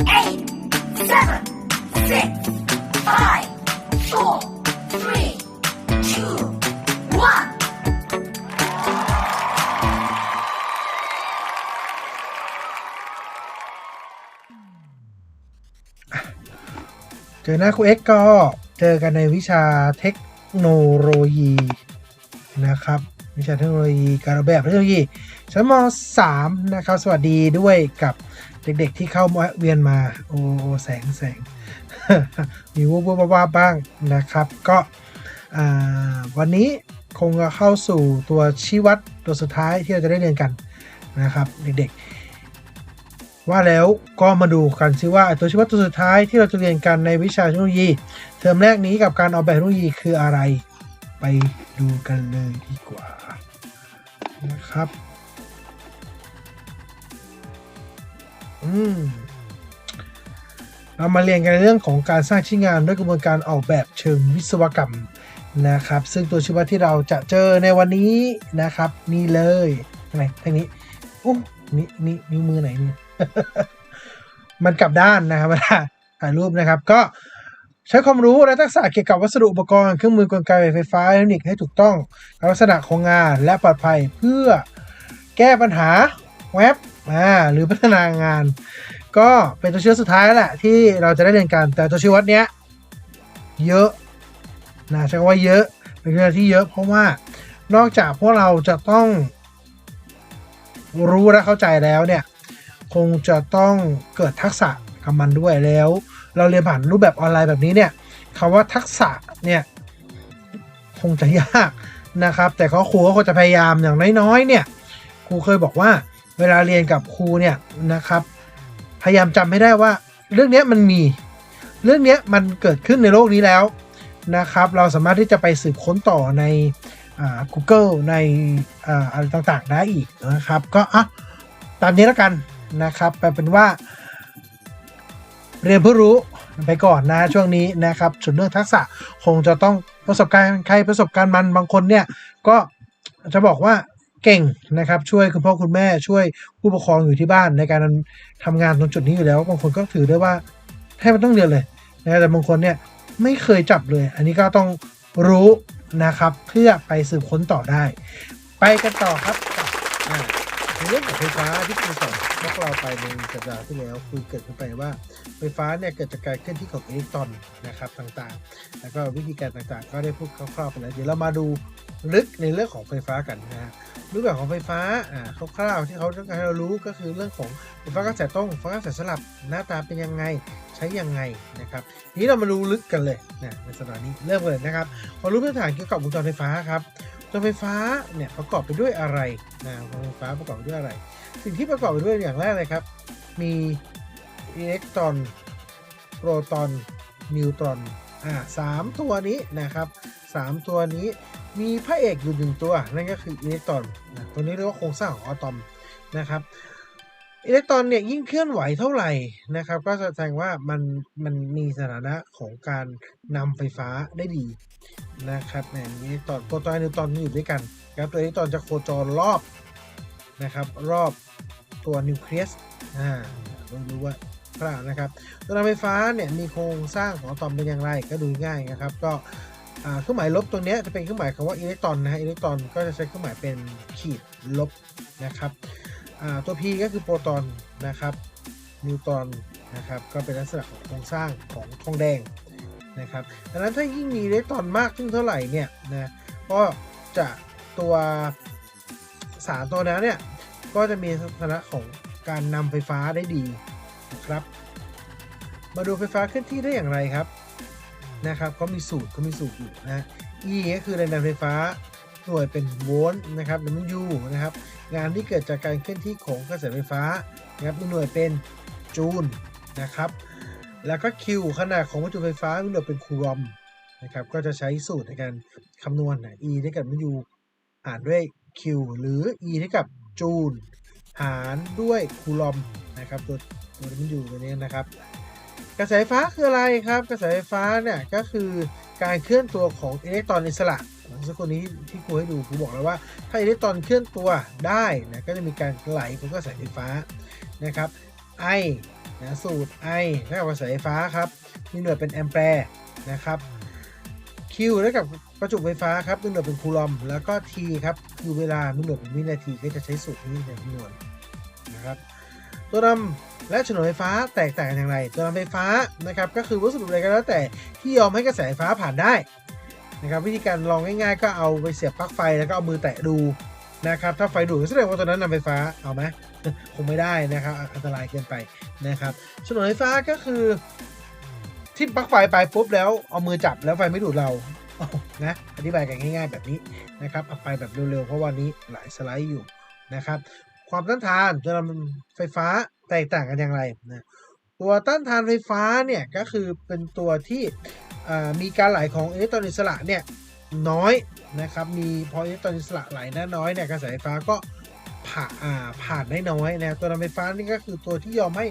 eight, seven, six, five, four, three, two, one. เจอหน้าครูเอ็กก็เจอกันในวิชาเทคโนโลยีนะครับ วิชาเทคโนโลยีการออกแบบเทคโนโลยีชั้นม .3 นะครับ สวัสดีด้วยกับ เด็กๆที่เข้ามาเวียนมา โอ้แสงแสงมีวูบวูบวาบ้างนะครับ ก็วันนี้คงจะเข้าสู่ตัวชี้วัดตัวสุดท้ายที่เราจะได้เรียนกันนะครับเด็กๆ ว่าแล้วก็มาดูกันซิว่าตัวชี้วัดตัวสุดท้ายที่เราจะเรียนกันในวิชาเทคโนโลยี เทอมแรกนี้กับการออกแบบเทคโนโลยีคืออะไร ไปดูกันเลยดีกว่านะครับ อืมเรามาเรียนกันในเรื่องของการสร้างชิ้นงานด้วยกระบวนการออกแบบเชิงวิศวกรรมนะครับ ซึ่งตัวชีวัดที่เราจะเจอในวันนี้นะครับ นี่เลยอะไรทางนี้โอ้นี่นี่นิ้วมือไหนเนี่ยมันกลับด้านนะครับเวลาถ่ายรูปนะครับ ก็ใช้ความรู้และทักษะเกี่ยวกับวัสดุอุปกรณ์เครื่องมือกลไกไฟฟ้าอิเล็กทรอนิกส์ให้ถูกต้องลักษณะของงานและปลอดภัยเพื่อแก้ปัญหาเว็บ อ่าหรือพัฒนางาน ก็เป็นตัวชี้วัดสุดท้ายแล้วแหละที่เราจะได้เรียนกันแต่ตัวชี้วัดเนี้ยเยอะนะใช้คำว่าเยอะเป็นเรื่องที่เยอะเพราะว่านอกจากพวกเราจะต้องรู้และเข้าใจแล้วเนี่ยคงจะต้องเกิดทักษะกับมันด้วยแล้ว เราเรียนผ่านรูปแบบออนไลน์แบบนี้เนี่ยคำว่าทักษะเนี่ยคงจะยากนะครับ แต่ก็ครูก็คงจะพยายามอย่างน้อยๆเนี่ยครูเคยบอกว่า เวลาเรียนกับครูเนี่ยนะครับ พยายามจำให้ได้ว่า เรื่องนี้มันมี เรื่องนี้มันเกิดขึ้นในโลกนี้แล้วนะครับ เราสามารถที่จะไปสืบค้นต่อในอ่า Google ในอ่าอะไรต่างๆได้อีกนะครับ ก็อะตามนี้แล้วกันนะครับแปลเป็นว่า เรียนเพื่อรู้ไปก่อนนะช่วงนี้นะครับส่วนเรื่องทักษะคงจะต้องประสบการณ์ใครประสบการณ์มันบางคนเนี่ยก็จะบอกว่า เก่งนะครับ ช่วยคุณพ่อคุณแม่ช่วยผู้ปกครองอยู่ที่บ้านในการทำงานตรงจุดนี้อยู่แล้ว บางคนก็ถือได้ว่าแทบไม่ต้องเรียนเลยนะแต่บางคนเนี่ยไม่เคยจับเลย อันนี้ก็ต้องรู้นะครับ เพื่อไปสืบค้นต่อได้ ไปกันต่อครับกับเรื่องของไฟฟ้าที่คุณสอน วกเราไปในสัปดาห์ที่แล้วคือเกิดขึ้นไปว่า ไฟฟ้าเนี่ยเกิดจากการเคลื่อนที่ของอิเล็กตรอนนะครับต่างๆ แล้วก็วิธีการต่างๆ ก็ได้พูดคร่าวๆไปแล้วเดี๋ยวเรามาดูลึกในเรื่องของไฟฟ้ากันนะฮะรูปแบบของไฟฟ้าอ่าคร่าวๆที่เขาต้องการให้เรารู้ก็คือเรื่องของไฟฟ้ากระแสตรงไฟฟ้ากระแสสลับหน้าตาเป็นยังไงใช้ยังไงนะครับทีนี้เรามาดูลึกกันเลยนะในสัปดาห์นี้เริ่มเลยนะครับพอรู้พื้นฐานเกี่ยวกับวงจรไฟฟ้าครับ วไฟฟ้าเนี่ยประกอบไปด้วยอะไรนะวงจรไฟฟ้าประกอบไปด้วยอะไร สิ่งที่ประกอบไปด้วยอย่างแรกเลยครับ มีอิเล็กตรอนโปรตอนนิวตรอนอ่าสามตัวนี้นะครับสามตัวนี้มีพระเอกอยู่หนึ่งตัว นั่นก็คืออิเล็กตรอนนะตัวนี้เรียกว่าโครงสร้างของอะตอมนะครับ อิเล็กตรอนเนี่ยยิ่งเคลื่อนไหวเท่าไหร่นะครับ ก็แสดงว่ามันมันมีสถานะของการนำไฟฟ้าได้ดีนะครับเนี่ยอิเล็กตรอนโปรตอนนิวตรอนอยู่ด้วยกันครับตัวอิเล็กตรอนจะโคจรรอบนะครับรอบตัวนิวเคลียสอ่าเรารู้ว่าคร่านะครับตัวนำไฟฟ้าเนี่ยมีโครงสร้างของอะตอมเป็นอย่างไรก็ดูง่ายนะครับ ก็อ่าเครื่องหมายลบตรงนี้จะเป็นเครื่องหมายคำว่าอิเล็กตรอนนะฮะอิเล็กตรอนก็จะใช้เครื่องหมายเป็นขีดลบนะครับ ตัว P ก็คือโปรตอนนะครับนิวตรอนนะครับก็เป็นลักษณะของโครงสร้างของทองแดงนะครับดังนั้นถ้ายิ่งมีอิเล็กตรอนมากขึ้นเท่าไหร่เนี่ยนะก็จะตัวสารตัวนั้นเนี่ยก็จะมีลักษณะของการนำไฟฟ้าได้ดีนะครับ มาดูไฟฟ้าเคลื่อนที่ได้อย่างไรครับนะครับเขามีสูตรเขามีสูตรอยู่นะ E ก็คือแรงดันไฟฟ้าหน่วยเป็นโวลต์นะครับ W นะครับงานที่เกิดจากการเคลื่อนที่ของกระแสไฟฟ้านะครับมีหน่วยเป็นจูลนะครับ แล้วก็ Q ขนาดของวัตถุไฟฟ้ามีหน่วยเป็นคูลอมนะครับ ก็จะใช้สูตรในการคำนวณนะ E เท่ากับ W อ่านด้วย Q หรือ E เท่ากับจูลหารด้วยคูลอมนะครับตัวตัว W ตัวนี้นะครับ กระแสไฟฟ้าคืออะไรครับ กระแสไฟฟ้าเนี่ยก็คือการเคลื่อนตัวของอิเล็กตรอนอิสระ สักครู่นี้ที่ครูให้ดูครูบอกแล้วว่า ถ้าอิเล็กตรอนเคลื่อนตัวได้นะก็จะมีการไหลของกระแสไฟฟ้านะครับ I นะสูตร I เท่ากับกระแสไฟฟ้าครับ มีหน่วยเป็นแอมแปร์นะครับ Q เท่ากับประจุไฟฟ้าครับมีหน่วยเป็นคูลอม แล้วก็ T ครับคือเวลามีหน่วยเป็นวินาทีก็จะใช้สูตรนี้ในคำนวณนะครับ ตัวนำและฉนวนไฟฟ้าแตกต่างอย่างไร ตัวนำไฟฟ้านะครับก็คือวัสดุอะไรก็แล้วแต่ที่ยอมให้กระแสไฟฟ้าผ่านได้ นะครับวิธีการลองง่ายๆ ก็เอาไปเสียบปลั๊กไฟแล้วก็เอามือแตะดูนะครับถ้าไฟดูดแสดงว่าตัวนั้นนำไฟฟ้าเอาไหมคงไม่ได้นะครับอันตรายเกินไปนะครับฉนวนไฟฟ้าก็คือที่ปลั๊กไฟไปปุ๊บแล้วเอามือจับแล้วไฟไม่ดูดเรานะอธิบายกันง่าย ๆ แบบนี้นะครับเอาไปแบบเร็วๆเพราะวันนี้หลายสไลด์อยู่นะครับ ความต้านทานตัวนำไฟฟ้าแตกต่างกันอย่างไรนะตัวต้านทานไฟฟ้าเนี่ยก็คือเป็นตัวที่ มีการไหลของอิเล็กตรอนอิสระเนี่ยน้อยนะครับมีพออิเล็กตรอนอิสระไหลน้น้อยเนี่ยกระแสไฟฟ้าก็ผ่าาผ่านได้น้อยนะตัวนำไฟฟ้านี่ก็คือตัวที่ยอมให้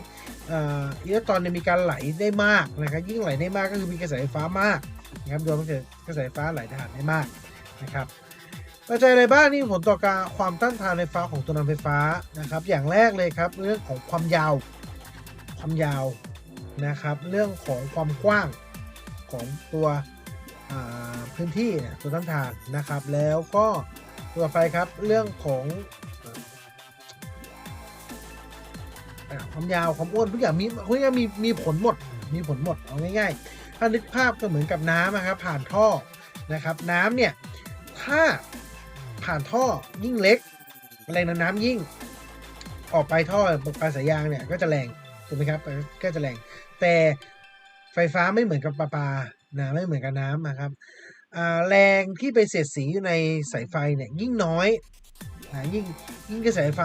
อ่าอิเล็กตรอนเนี่ยมีการไหลได้มากนะครับยิ่งไหลได้มากก็คือมีกระแสไฟฟ้ามากนะครับยอมให้เกิดกระแสไฟฟ้าไหลผ่านได้มากนะครับปัจจัยอะไรบ้างที่ผลต่อการความต้านทานไฟฟ้าของตัวนำไฟฟ้านะครับ อย่างแรกเลยครับเรื่องของความยาวความยาวนะครับ เรื่องของความกว้าง ของตัวพื้นที่นะตัวต้านทานนะครับ แล้วก็ตัวไปครับเรื่องของอความยาวความอ้วนทุกอย่างมีทุกอย่างมีมีผลหมดมีผลหมดเอาง่ายๆ ถ้านึกภาพก็เหมือนกับน้ำนะครับผ่านท่อนะครับน้ำเนี่ยถ้าผ่านท่อยิ่งเล็ก แรงดันน้ำยิ่ง ออกไปท่อปลายสายยางเนี่ยก็จะแรงถูกไหมครับก็จะแรง แต่ ไฟฟ้าไม่เหมือนกับประปานะไม่เหมือนกับน้ำนะครับแรงที่ไปเสียดสีอยู่ในสายไฟเนี่ยยิ่งน้อยนะยิ่งยิ่งกระแสไฟ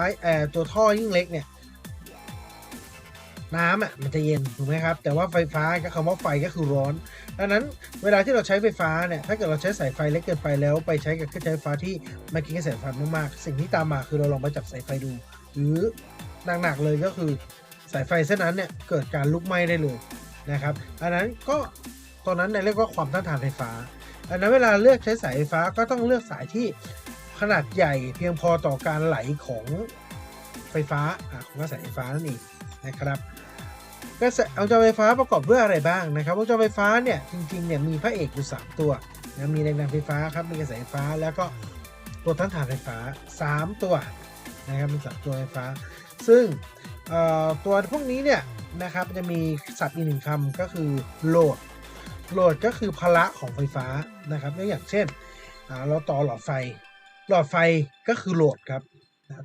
ตัวท่อยิ่งเล็กเนี่ยน้ำอะมันจะเย็นถูกไหมครับ แต่ว่าไฟฟ้าก็คำว่าไฟก็คือร้อน ดังนั้นเวลาที่เราใช้ไฟฟ้าเนี่ยถ้าเกิดเราใช้สายไฟเล็กเกินไปแล้ว ไปใช้กับเครื่องใช้ไฟฟ้าที่มันกินกระแสไฟมากๆสิ่งที่ตามมาคือเราลองไปจับสายไฟดู หรือหนักๆเลยก็คือสายไฟเส้นนั้นเนี่ยเกิดการลุกไหม้ได้เลย นะครับ อันนั้นก็ตัวนั้นเรียกว่าความต้านทานไฟฟ้า อันนั้นเวลาเลือกใช้สายไฟฟ้าก็ต้องเลือกสายที่ขนาดใหญ่เพียงพอต่อการไหลของไฟฟ้าของกระแสไฟฟ้านั่นเองนะครับกระแสวงจรไฟฟ้าประกอบด้วยอะไรบ้างนะครับวงจรไฟฟ้าเนี่ยจริงๆเนี่ยมีพระเอกอยู่สามตัวนะมีแรงดันไฟฟ้าครับมีกระแสไฟฟ้าแล้วก็ตัวต้านทานไฟฟ้าสามตัวนะครับมีสามตัวไฟฟ้า ซึ่ง ตัวพวกนี้เนี่ยนะครับจะมีศัพท์อีกหนึ่งคำก็คือโหลดโหลดก็คือพละของไฟฟ้านะครับยกอย่างเช่นเราต่อหลอดไฟ หลอดไฟก็คือโหลดครับ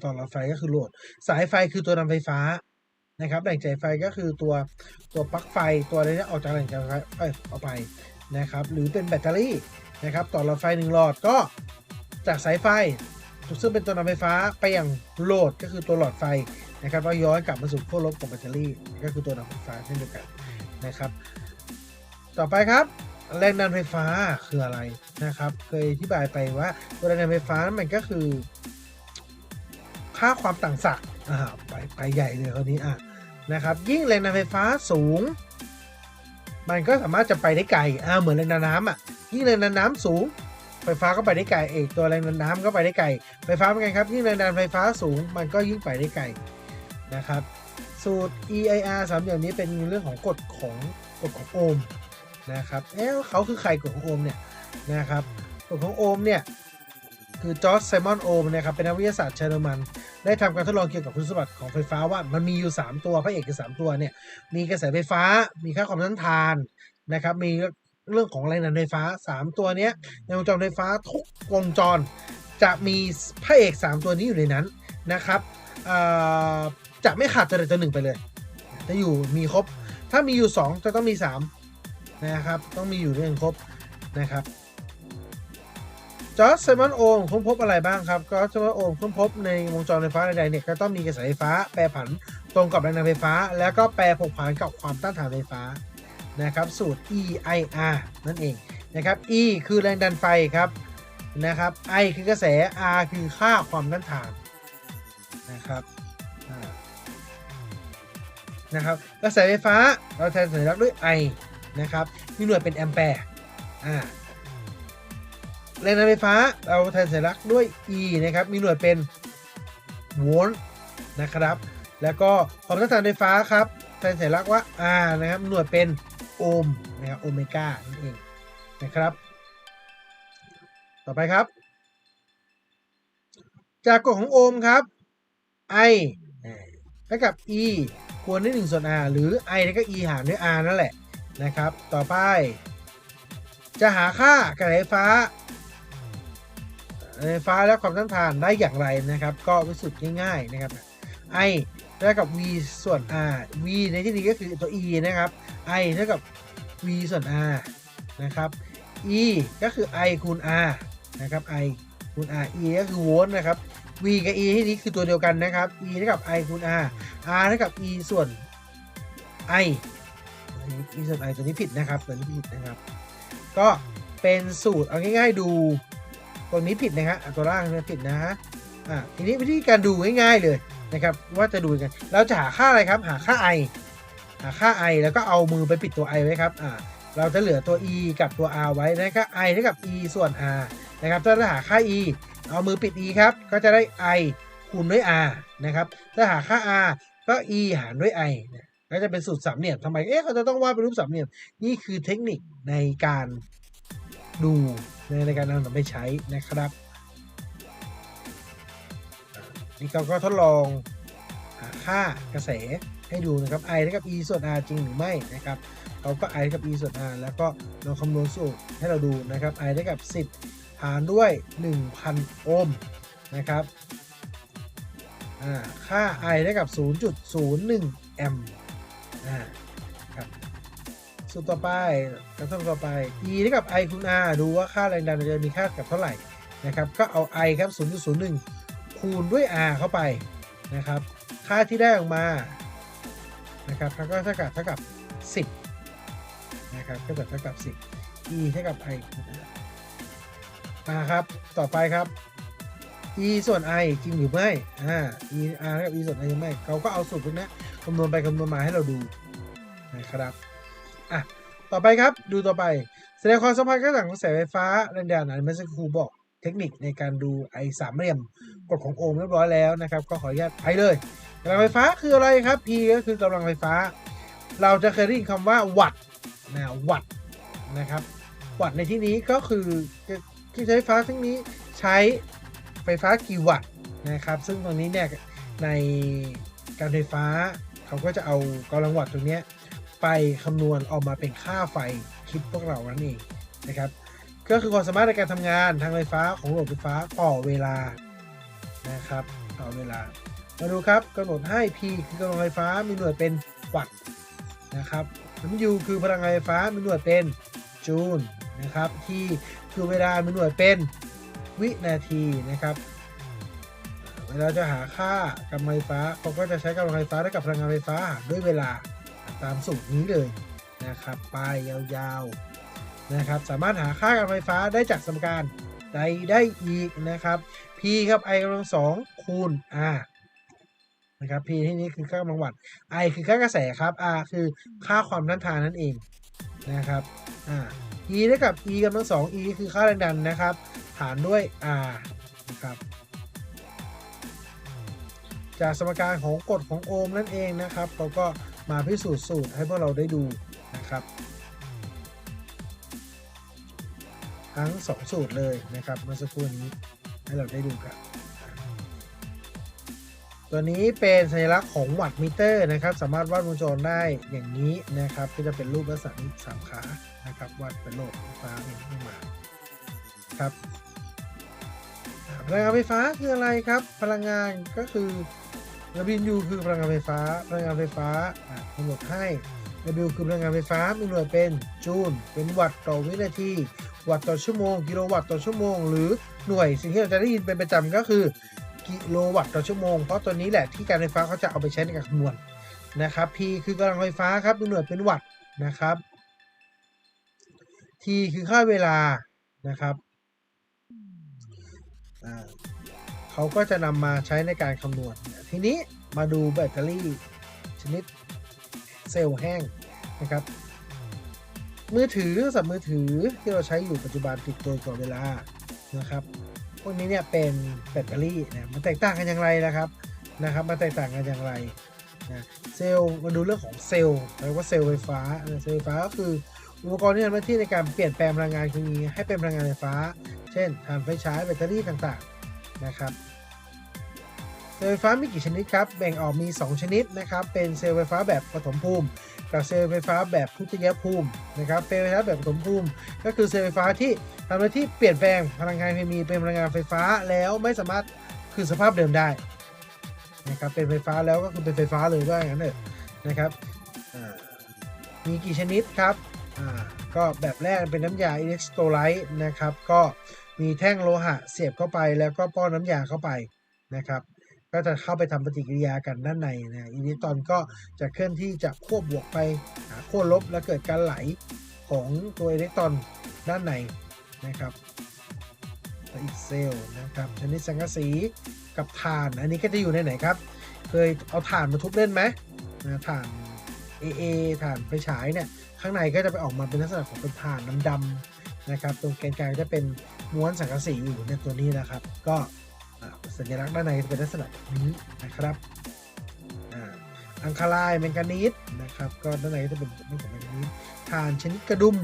ต่อหลอดไฟก็คือโหลด สายไฟคือตัวนำไฟฟ้านะครับแหล่งจ่ายไฟก็คือตัวตัวปลั๊กไฟตัวอะไรที่ออกจากแหล่งจ่ายไฟเอ้ยเอาไปนะครับหรือเป็นแบตเตอรี่นะครับต่อหลอดไฟหนึ่งหลอดก็จากสายไฟซึ่งเป็นตัวนำไฟฟ้าไปอยังโหลดก็คือตัวหลอดไฟ นะครับแล้วย้อนกลับมาสู่ขั้วลบของแบตเตอรี่ ก็คือตัวนำไฟฟ้าเช่นเดียวกันนะครับ ต่อไปครับแรงดันไฟฟ้าคืออะไรนะครับ เคยอธิบายไปว่าตัวแรงดันไฟฟ้ามันก็คือ ค่าความต่างศักย์อ่าไปไปใหญ่เลยคราวนี้อะนะครับ ยิ่งแรงดันไฟฟ้าสูง มันก็สามารถจะไปได้ไกลอ่าเหมือนแรงดันน้ำอะยิ่งแรงดันน้ำสูง ไฟฟ้าก็ไปได้ไกลเอกตัวแรงดันน้ำก็ไปได้ไกลไฟฟ้าเป็นไงครับยิ่งแรงดันไฟฟ้าสูง มันก็ยิ่งไปได้ไกล นะครับ สูตร EIR สามอย่างนี้เป็นเรื่องของกฎของกฎของโอห์มนะครับเอ๊ะเขาคือใครกฎของโอห์มเนี่ยนะครับกฎของโอห์มเนี่ยคือจอร์จไซมอนโอห์มนะครับเป็นนักวิทยาศาสตร์เยอรมัน ได้ทำการทดลองเกี่ยวกับคุณสมบัติของไฟฟ้าว่ามันมีอยู่ 3 ตัวพระเอกคือ 3 ตัวเนี่ยมีกระแสไฟฟ้ามีค่าความต้านทานนะครับมีเรื่องของแรงดันไฟฟ้า 3 ตัวเนี้ยในวงจรไฟฟ้าทุกวงจรจะมีพระเอก 3 ตัวนี้อยู่ในนั้นนะครับอ่า จะไม่ขาดตัวใดตัวหนึ่งไปเลย จะอยู่มีครบ ถ้ามีอยู่ 2 จะต้องมี3นะครับ ต้องมีอยู่เรื่องครบนะครับจอร์จไซมอนโอมค้นพบอะไรบ้างครับจอร์จไซมอนโอมค้นพบในวงจรไฟฟ้าใดๆเนี่ยก็ต้องมีกระแสไฟฟ้า แปรผันตรงกับแรงดันไฟฟ้า แล้วก็แปรผกผันกับความต้านทานไฟฟ้านะครับสูตร EIR นั่นเองนะครับ E คือแรงดันไฟครับนะครับ I คือกระแส R คือค่าความต้านทานนะครับ นะครับกระแสไฟฟ้าเราแทนสัญลักษณ์ด้วย I นะครับมีหน่วยเป็นแอมแปร์อ่าแรงดันไฟฟ้าเราแทนสัญลักษณ์ด้วย E นะครับมีหน่วยเป็นโวลต์นะครับแล้วก็ความต้านทานไฟฟ้าครับแทนสัญลักษณ์ว่า R นะครับหน่วยเป็นโอห์มนะครับโอเมก้านั่นเองนะครับ ต่อไปครับ จากกฎของโอห์มครับ I เท่ากับ E ควรด้วย1ส่วน R หรือ I เท่ากับ E หารด้วย R นั่นแหละนะครับ ต่อไป จะหาค่ากระแสไฟฟ้าไฟฟ้าและความต้านทานได้อย่างไรนะครับ ก็วิสุทธ์ง่ายๆนะครับ I เท่ากับ v ส่วน r v ในที่นี้ก็คือตัว e นะครับ i เท่ากับ v ส่วน r นะครับ e ก็คือ i คูณ r นะครับ i คูณ r e ก็คือโวลต์นะครับ v กับ e ที่นี้คือตัวเดียวกันนะครับ e เท่ากับ i คูณ r r เท่ากับ e ส่วน i e ส่วน i ตัวนี้ผิดนะครับตัวนี้ผิดนะครับ ก็เป็นสูตรเอาง่ายๆดูตัวนี้ผิดนะฮะตัวล่างนี่ผิดนะฮะอะทีนี้วิธีการดูง่ายๆเลยนะครับว่าจะดูยังไงเราจะหาค่าอะไรครับ หาค่า i หาค่า i แล้วก็เอามือไปปิดตัว i ไว้ครับอ่าเราจะเหลือตัว e กับตัว r ไว้นะครับ i เท่ากับ e ส่วน r นะครับถ้าจะหาค่า e เอามือปิด e ครับ ก็จะได้ i คูณด้วย r นะครับ ถ้าหาค่า r ก็ e หารด้วย i นะก็จะเป็นสูตรสามเหลี่ยมทำไม เอ๊ะเขาจะต้องวาดเป็นรูปสามเหลี่ยม นี่คือเทคนิคในการดูในการนำไปใช้นะครับ นี่เขาก็ทดลองหาค่ากระแสให้ดูนะครับ I เท่ากับ E ส่วน R จริงหรือไม่นะครับเขาก็ I เท่ากับ E ส่วน R แล้วก็ลองคำนวณสูตรให้เราดูนะครับ I เท่ากับ 10ารด้วย 1,000 โอห์มนะครับอ่าค่า I เท่ากับ 0.01 แอมป์ครับสูตรต่อไปการทดลองต่อไป E เท่ากับ I คูณ R ดูว่าค่าแรงดันจะมีค่ากับเท่าไหร่นะครับ ก็เอา I ครับ 0.01 คูณด้วย r เข้าไปนะครับ ค่าที่ได้ออกมานะครับก็เท่ากับเท่ากับ 10นะครับก็เท่ากับ 10 e เท่ากับ i มาครับ ต่อไปครับ e ส่วน i จริงหรือไม่อ่า e r กับ e ส่วน i หรือไม่เขาก็เอาสูตรพวกนี้คำนวณไปคำนวณมาให้เราดูนะครับอะต่อไปครับดูต่อไปแสดงความสัมพันธ์กระแสของกระแสไฟฟ้าแรงดันอันเมื่อสักครู่บอกเทคนิคในการดูไอสามเหลี่ยมกฎของโอห์มเรียบร้อยแล้วนะครับ ก็ขออนุญาตไปเลยกำลังไฟฟ้าคืออะไรครับ P ก็คือกำลังไฟฟ้า เราจะเคยได้ยินคำว่าวัตต์นะวัตต์นะครับวัตต์ในที่นี้ก็คือ ที่ใช้ไฟฟ้าทั้งนี้ใช้ไฟฟ้ากี่วัตต์นะครับ ซึ่งตรงนี้เนี่ยในการไฟฟ้าเขาก็จะเอากำลังวัตต์ตรงนี้ไปคำนวณออกมาเป็นค่าไฟคิดพวกเรานั่นเองนะครับ ก็คือความสามารถในการทำงานทางไฟฟ้าของระบบไฟฟ้าต่อเวลานะครับต่อเวลา มาดูครับกำหนดให้ P คือกำลังไฟฟ้ามีหน่วยเป็นวัตต์นะครับ W คือพลังงานไฟฟ้ามีหน่วยเป็นจูลนะครับ T คือเวลามีหน่วยเป็นวินาทีนะครับเวลาจะหาค่ากำลังไฟฟ้าเขาก็จะใช้กำลังไฟฟ้าเท่ากับพลังงานไฟฟ้าด้วยเวลาตามสูตรนี้เลยนะครับไปยาวๆนะครับ สามารถหาค่ากำลังไฟฟ้าได้จากสมการใดได้อีกนะครับ P ครับ I กำลังสองคูณ R นะครับ P ที่นี้คือค่ากำลังวัตต์ I คือค่ากระแสครับ R คือค่าความต้านทานนั่นเองนะครับอ่า E เท่ากับ E กำลังสอง E คือค่าแรงดันนะครับ หารด้วย R นะครับจากสมการของกฎของโอห์มนั่นเองนะครับเราก็มาพิสูจน์สูตรให้พวกเราได้ดูนะครับ ทั้ง 2 สูตรเลยนะครับเมื่อสักครู่นี้ให้เราได้ดูกัน ตัวนี้เป็นสัญลักษณ์ของวัตต์มิเตอร์นะครับ สามารถวาดวงจรได้อย่างนี้นะครับ ก็จะเป็นรูปลักษณะนี้สามขานะครับวาดเป็นโหลดไฟฟ้าองขึ้นมาครับพลังงานไฟฟ้าคืออะไรครับ พลังงานก็คือระบินยูคือพลังงานไฟฟ้า พลังงานไฟฟ้ากำหนดให้ W คือพลังงานไฟฟ้ามีหน่วยเป็นจูลเป็นวัตต์ต่อวินาที วัตต์ต่อชั่วโมง กิโลวัตต์ต่อชั่วโมง หรือหน่วยสิ่งที่เราจะได้ยินเป็นประจำก็คือ กิโลวัตต์ต่อชั่วโมง เพราะตัวนี้แหละที่การไฟฟ้าเขาจะเอาไปใช้ในการคำนวณนะครับ P คือกำลังไฟฟ้าครับหน่วยเป็นวัตต์นะครับ T คือค่าเวลานะครับเขาก็จะนำมาใช้ในการคำนวณ ทีนี้มาดูแบตเตอรี่ชนิดเซลล์แห้งนะครับ มือถือโทรศัพท์มือถือที่เราใช้อยู่ปัจจุบันติดตัวตลอดเวลานะครับ พวกนี้เนี่ยเป็นแบตเตอรี่นะมันแตกต่างกันอย่างไรนะครับนะครับมันแตกต่างกันอย่างไรนะเซลล์มาดูเรื่องของเซลล์แปลว่าเซลล์ไฟฟ้าเซลล์ไฟฟ้าก็คืออุปกรณ์ที่ทำหน้าที่ในการเปลี่ยนแปลงพลังงานเคมีให้เป็นพลังงานไฟฟ้า เช่นถ่านไฟฉายแบตเตอรี่ต่างๆนะครับ ลล์ไฟฟ้ามีกี่ชนิดครับ แบ่งออกมี 2 ชนิดนะครับ เป็นเซลล์ไฟฟ้าแบบปฐมภูมิกับเซลล์ไฟฟ้าแบบทุติยภูมินะครับ เซลล์ไฟฟ้าแบบปฐมภูมิ ก็คือเซลล์ไฟฟ้าที่ทำหน้าที่เปลี่ยนแปลงพลังงานเคมีเป็นพลังงานไฟฟ้าแล้วไม่สามารถคืนสภาพเดิมได้นะครับ เป็นไฟฟ้าแล้วก็คือเป็นไฟฟ้าเลยว่าอย่างนั้นเถอะนะครับ มีกี่ชนิดครับอ่าก็แบบแรกเป็นน้ำยาอิเล็กโทรไลต์นะครับ ก็มีแท่งโลหะเสียบเข้าไปแล้วก็ป้อนน้ำยาเข้าไปนะครับ ก็จะเข้าไปทำปฏิกิริยากันด้านในนะอิเล็กตรอนก็จะเคลื่อนที่จากขั้วบวกไปหาขั้วลบ แล้วเกิดการไหลของตัวอิเล็กตรอนด้านในนะครับอีกเซลล์นะครับชนิดสังกะสีกับถ่าน อันนี้ก็จะอยู่ในไหนครับ เคยเอาถ่านมาทุบเล่นไหมนะถ่าน AA ถ่านไฟฉายเนี่ยข้างในก็จะไปออกมาเป็นลักษณะของเป็นถ่านดำๆนะครับตรงแกนกลางจะเป็นม้วนสังกะสีอยู่ในตัวนี้นะครับ ก็ สัญลักษณ์ด้านในจะเป็นลักษณะแบบนี้นะครับอังคาไลายแมงกานีสนะครับ ก็ด้านในก็จะเป็นเรื่องของแมงกานีสถ่านชนิดกระดุม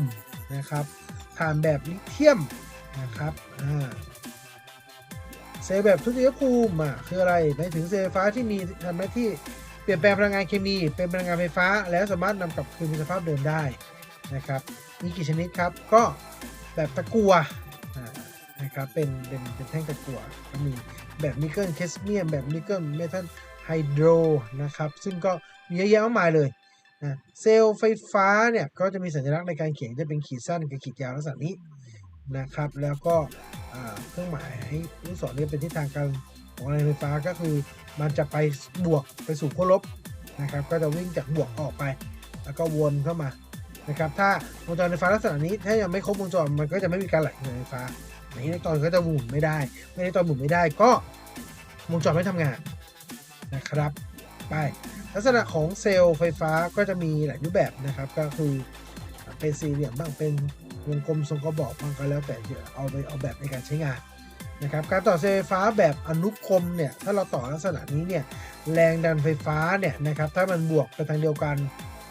นะครับถ่านแบบลิเธียมนะครับเซลล์แบบทุติยภูมิคืออะไรหมายถึงเซลล์ไฟฟ้าที่มีทำหน้าที่เปลี่ยนแปลงพลังงานเคมีเป็นพลังงานไฟฟ้า แล้วสามารถนำกลับคืนสภาพเดิมได้นะครับมีกี่ชนิดครับก็แบบตะกัว นะครับเป็นเป็นเป็นแท่งตะกัวก็มีแบบนิกเกิลเคสเมียมแบบนิกเกิลเมทัลไฮโดรนะครับซึ่งก็มีเยอะแยะมากมายเลยนะเซลล์ไฟฟ้าเนี่ยก็จะมีสัญลักษณ์ในการเขียนจะเป็นขีดสั้นกับขีดยาวลักษณะนี้นะครับ แล้วก็เครื่องหมายลูกศรเนี่ยเป็นทิศทางการของแรงไฟฟ้าก็คือมันจะไปบวกไปสู่ขั้วลบนะครับก็จะวิ่งจากบวกออกไป แล้วก็วนเข้ามานะครับถ้าวงจรไฟฟ้าลักษณะนี้ถ้ายังไม่ครบวงจรมันก็จะไม่มีการไหลของไฟฟ้า อิเล็กตรอนก็จะหมุนไม่ได้เมื่ออิเล็กตรอนหมุนไม่ได้ก็วงจรไม่ทำงานนะครับไปลักษณะของเซลล์ไฟฟ้าก็จะมีหลายรูปแบบนะครับ ก็คือเป็นสี่เหลี่ยมบ้างเป็นวงกลมทรงกระบอกบ้างก็แล้วแต่เอาไปเอาแบบในการใช้งานนะครับการต่อเซลล์ไฟฟ้าแบบอนุกรมเนี่ยถ้าเราต่อลักษณะนี้เนี่ยแรงดันไฟฟ้าเนี่ยนะครับถ้ามันบวกไปทางเดียวกัน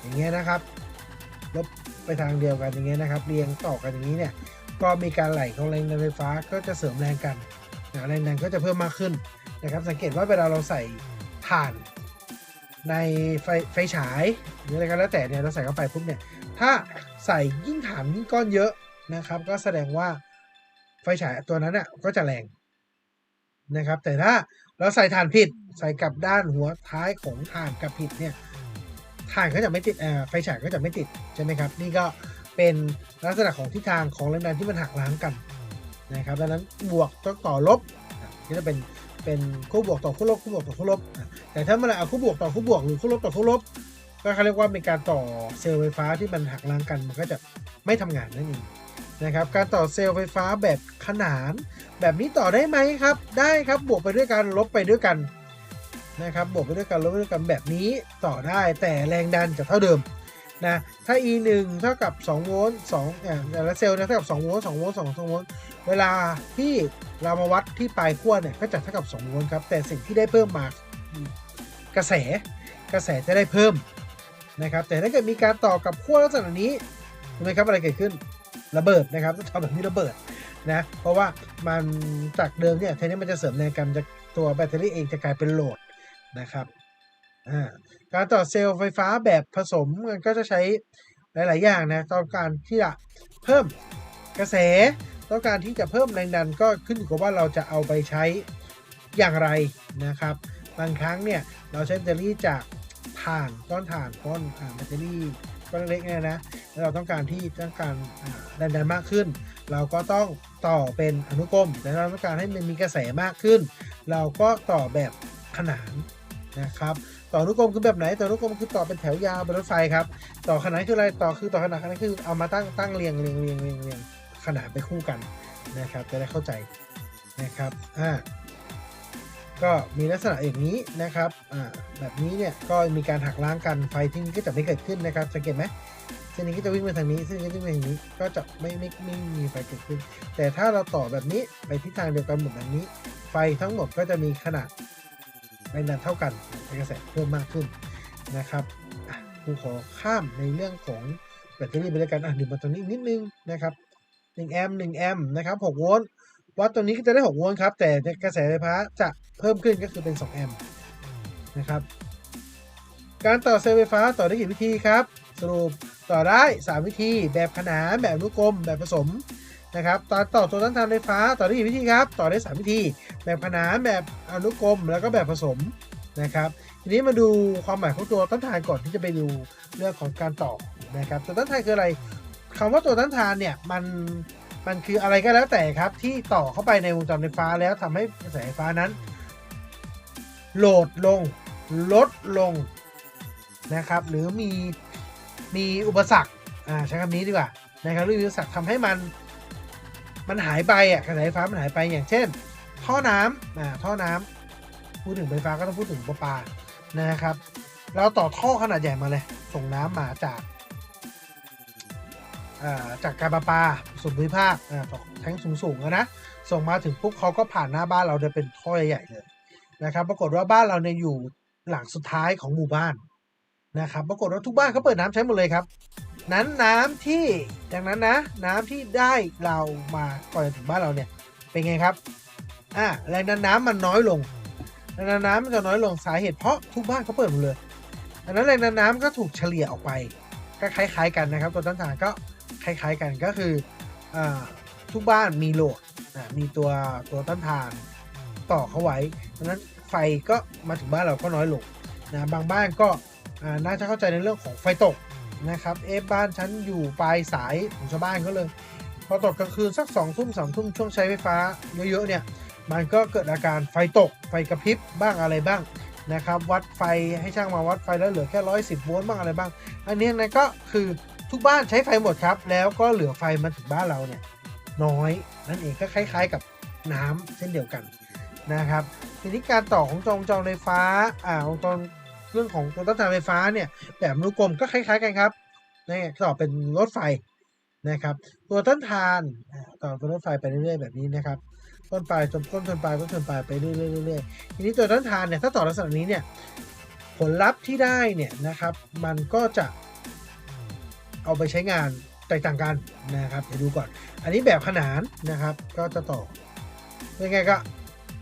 อย่างเงี้ยนะครับลบไปทางเดียวกันอย่างเงี้ยนะครับเรียงต่อกันอย่างนี้เนี่ย ก็มีการไหลของแรงดันไฟฟ้าก็จะเสริมแรงกันนะแรงดันก็จะเพิ่มมากขึ้นนะครับ สังเกตว่าเวลาเราใส่ถ่านในไฟไฟฉายหรืออะไรก็แล้วแต่เนี่ยเราใส่เข้าไปปุ๊บเนี่ยถ้าใส่ยิ่งถ่านยิ่งก้อนเยอะนะครับ ก็แสดงว่าไฟฉายตัวนั้นอะก็จะแรงนะครับ แต่ถ้าเราใส่ถ่านผิดใส่กับด้านหัวท้ายของถ่านกับผิดเนี่ยถ่านก็จะไม่ติดเอ่อไฟฉายก็จะไม่ติดใช่ไหมครับ นี่ก็ เป็นลักษณะของทิศทางของแรงดันที่มันหักล้างกันนะครับดังนั้นบวกต้องต่อลบอะนี่จะเป็นเป็นคู่บวกต่อคู่ลบคู่บวกต่อคู่ลบแต่ถ้าเมื่อไหร่เอาคู่บวกต่อคู่บวกหรือคู่ลบต่อคู่ลบก็เขาเรียกว่าเป็นการต่อเซลล์ไฟฟ้าที่มันหักล้างกันมันก็จะไม่ทำงานนั่นเองนะครับการต่อเซลล์ไฟฟ้าแบบขนาน แบบนี้ต่อได้ไหมครับ ได้ครับบวกไปด้วยกันลบไปด้วยกันนะครับบวกไปด้วยกันลบไปด้วยกันแบบนี้ต่อได้แต่แรงดันจะเท่าเดิม นะถ้า e 1เท่ากับ2โวลต์2อ่าแต่ละเซลล์เนี่ยเท่ากับ2โวลต์2โวลต์2 2โวลต์เวลาที่เรามาวัดที่ปลายขั้วเนี่ยก็จะเท่ากับ2โวลต์ครับแต่สิ่งที่ได้เพิ่มมากระแสกระแสจะได้เพิ่มนะครับแต่ถ้าเกิดมีการต่อกับขั้วลักษณะนี้รู้ไหมครับอะไรเกิดขึ้นระเบิดนะครับต้องทำแบบนี้ระเบิดนะเพราะว่ามันจากเดิมเนี่ยแทีนี้มันจะเสริมแรงกันจะตัวแบตเตอรี่เองจะกลายเป็นโหลดนะครับ การต่อเซลล์ไฟฟ้าแบบผสมมันก็จะใช้หลาย ๆ อย่างนะต้องการที่จะเพิ่มกระแสต้องการที่จะเพิ่มแรงดันก็ขึ้นอยู่กับว่าเราจะเอาไปใช้อย่างไรนะครับ บางครั้งเนี่ยเราใช้แบตเตอรี่จากถ่านก้อนถ่านก้อนอ่าแบตเตอรี่ก้อนเล็กเนี่ยนะแล้วเราต้องการที่ต้องการแรงดันมากขึ้น เราก็ต้องต่อเป็นอนุกรมแต่เราต้องการให้มันมีกระแสมากขึ้น เราก็ต่อแบบขนานนะครับ ต่ออนุกรมคือแบบไหน ต่ออนุกรมคือต่อเป็นแถวยาวบนรถไฟครับ ต่อขนานคืออะไร ต่อคือต่อขนานขนานคือเอามาตั้งตั้งเรียงเรียงเรียงเรียงเรียงขนานไปคู่กันนะครับ จะได้เข้าใจนะครับ อ่า ก็มีลักษณะอย่างนี้นะครับ อ่า แบบนี้เนี่ยก็มีการหักล้างกันไฟที่นี้ก็จะไม่เกิดขึ้นนะครับ สังเกตไหมเส้นนี้ก็จะวิ่งไปทางนี้เส้นนี้ก็จะวิ่งไปทางนี้ ก็จะไม่ไม่ไม่ไม่มีไฟเกิดขึ้น แต่ถ้าเราต่อแบบนี้ไปทิศทางเดียวกันหมดแบบนี้ ไฟทั้งหมดก็จะมีขนาด แรงดันเท่ากันในกระแสเพิ่มมากขึ้นนะครับกูขอข้ามในเรื่องของแบตเตอรี่ไปเลยกันอะดึงมาตรงนี้นิดนึงนะครับ1แอมป์1แอมป์นะครับ6โวลต์วัดตัวนี้ก็จะได้6โวลต์ครับ แต่กระแสไฟฟ้าจะเพิ่มขึ้นก็คือเป็น2แอมป์นะครับการต่อเซลล์ไฟฟ้าต่อได้กี่วิธีครับ สรุปต่อได้ 3 วิธี แบบขนานแบบอนุกรมแบบผสม นะครับต่อต่อตัวต้านทานไฟฟ้าต่อได้กี่วิธีครับ ต่อได้ 3 วิธี แบบขนานแบบอนุกรมแล้วก็แบบผสมนะครับทีนี้มาดูความหมายของตัวต้านทานก่อนที่จะไปดูเรื่องของการต่อนะครับตัวต้านทานคืออะไรคำว่าตัวต้านทานเนี่ยมันมันคืออะไรก็แล้วแต่ครับ ที่ต่อเข้าไปในวงจรไฟฟ้าแล้วทำให้กระแสไฟฟ้านั้น โหลดลง ลดลงนะครับ หรือมีมีอุปสรรคอ่าใช้คำนี้ดีกว่านะครับหรือมีอุปสรรคทำให้มัน มันหายไปอะกระแสไฟฟ้ามันหายไปอย่างเช่น ท่อน้ำอ่าท่อน้ำพูดถึงไฟฟ้าก็ต้องพูดถึงประปานะครับ เราต่อท่อขนาดใหญ่มาเลย ส่งน้ำมาจากอ่าจากการประปาส่วนภูมิภาคอ่าต่อแทงสูงๆอะนะส่งมาถึงปุ๊บเขาก็ผ่านหน้าบ้านเราจะเป็นท่อใหญ่ๆเลยนะครับ ปรากฏว่าบ้านเราเนี่ยอยู่หลังสุดท้ายของหมู่บ้านนะครับ ปรากฏว่าทุกบ้านเขาเปิดน้ำใช้หมดเลยครับ นั้นน้ำที่ดังนั้นนะ น้ำที่ได้เรามาก่อนจะถึงบ้านเราเนี่ยเป็นไงครับอ่าแรงดันน้ำมันน้อยลงแรงดันน้ำมันจะน้อยลงสาเหตุเพราะทุกบ้านเขาเปิดหมดเลยดังนั้นแรงดันน้ำก็ถูกเฉลี่ยออกไปก็คล้าย ๆ กันนะครับ ตัวต้านทานก็คล้าย ๆ กันก็คืออ่าทุกบ้านมีโหลดมีตัวตัวต้านทานต่อเข้าไว้ดังนั้นไฟก็มาถึงบ้านเราก็น้อยลงนะบางบ้านก็น่าจะเข้าใจในเรื่องของไฟตก นะครับเอะบ้านฉันอยู่ปลายสายของชาวบ้านก็เลย พอตกกลางคืนสักสองทุ่มสามทุ่มช่วงใช้ไฟฟ้าเยอะๆเนี่ยมันก็เกิดอาการไฟตกไฟกระพริบบ้างอะไรบ้างนะครับวัดไฟให้ช่างมาวัดไฟแล้วเหลือแค่ร้อยสิบโวลต์บ้างอะไรบ้าง อันนี้นะก็คือทุกบ้านใช้ไฟหมดครับ แล้วก็เหลือไฟมาถึงบ้านเราเนี่ยน้อยนั่นเองก็คล้าย ๆกับน้ำเช่นเดียวกันนะครับทีนี้การต่อของจองจองไฟฟ้าอ่าของจอง เรื่องของตัวต้านทานไฟฟ้าเนี่ยแบบอนุกรมก็คล้ายๆกันครับนี่ต่อเป็นรถไฟนะครับ ตัวต้านทานต่อเป็นรถไฟไปเรื่อยๆแบบนี้นะครับต้นปลายจนต้นจนปลายต้นจนปลายไปเรื่อยๆเรื่อยๆทีนี้ตัวต้านทานเนี่ยถ้าต่อลักษณะนี้เนี่ยผลลัพธ์ที่ได้เนี่ยนะครับ มันก็จะเอาไปใช้งานแตกต่างกันนะครับเดี๋ยวดูก่อน อันนี้แบบขนานนะครับ ก็จะต่อยังไงก็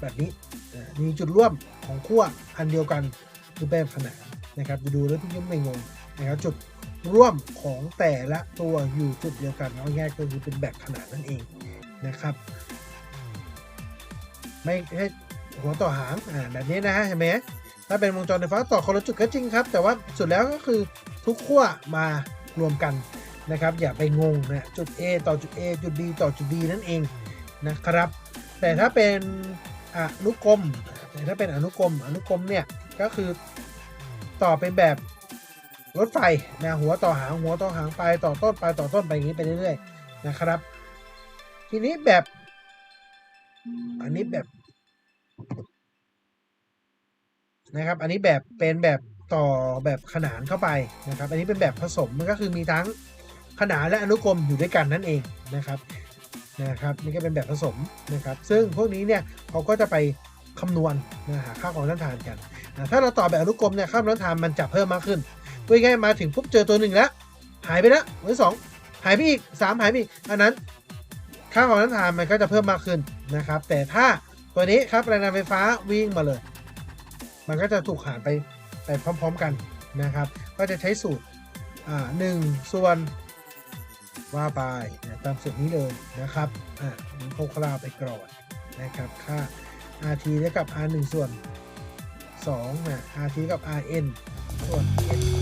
แบบนี้มีจุดร่วมของขั้วอันเดียวกัน คือแบบขนานนะครับจะดูแล้วพี่ยังไม่งงนะครับจุดร่วมของแต่ละตัวอยู่จุดเดียวกันเอาง่ายๆก็คือเป็นแบบขนานนั่นเองนะครับ ไม่ใช่หัวต่อหางอ่าแบบนี้นะฮะเห็นไหมถ้าเป็นวงจรไฟฟ้าต่อคนละจุดก็จริงครับ แต่ว่าสุดแล้วก็คือทุกขั้วมารวมกันนะครับ อย่าไปงงนะจุด A ต่อจุด A จุด B ต่อจุด B นั่นเองนะครับ แต่ถ้าเป็นอนุกรมแต่ถ้าเป็นอนุกรมอนุกรมเนี่ย ก็คือต่อเป็นแบบรถไฟนะหัวต่อหางหัวต่อหางไปต่อต้นไปต่อต้นไปอย่างนี้ไปเรื่อยๆนะครับ ทีนี้แบบ อันนี้แบบนะครับ อันนี้แบบเป็นแบบต่อแบบขนานเข้าไปนะครับ อันนี้เป็นแบบผสมมันก็คือมีทั้งขนานและอนุกรมอยู่ด้วยกันนั่นเองนะครับนะครับนี่ก็เป็นแบบผสมนะครับ ซึ่งพวกนี้เนี่ยเขาก็จะไปคำนวณนะหาค่าของต้านทานกัน ถ้าเราต่อแบบอนุกรมเนี่ยค่าของต้นทานมันจะเพิ่มมากขึ้นพูดง่ายๆมาถึงปุ๊บเจอตัวหนึ่งแล้ว หายไปแล้วหรือสองหายไปอีกสามหายไปอีกอันนั้นค่าของต้นทานมันก็จะเพิ่มมากขึ้นนะครับ แต่ถ้าตัวนี้ครับแรงดันไฟฟ้าวิ่งมาเลย มันก็จะถูกหารไปไปพร้อม ๆกันนะครับ ก็จะใช้สูตรอ่าหนึ่งส่วนว่าไปตามสูตรนี้เลยนะครับอ่าโคร่าวๆไปก่อนนะครับค่า rt เท่ากับ r 1 ส่วน 2นะ rt กับ rn ส่วน n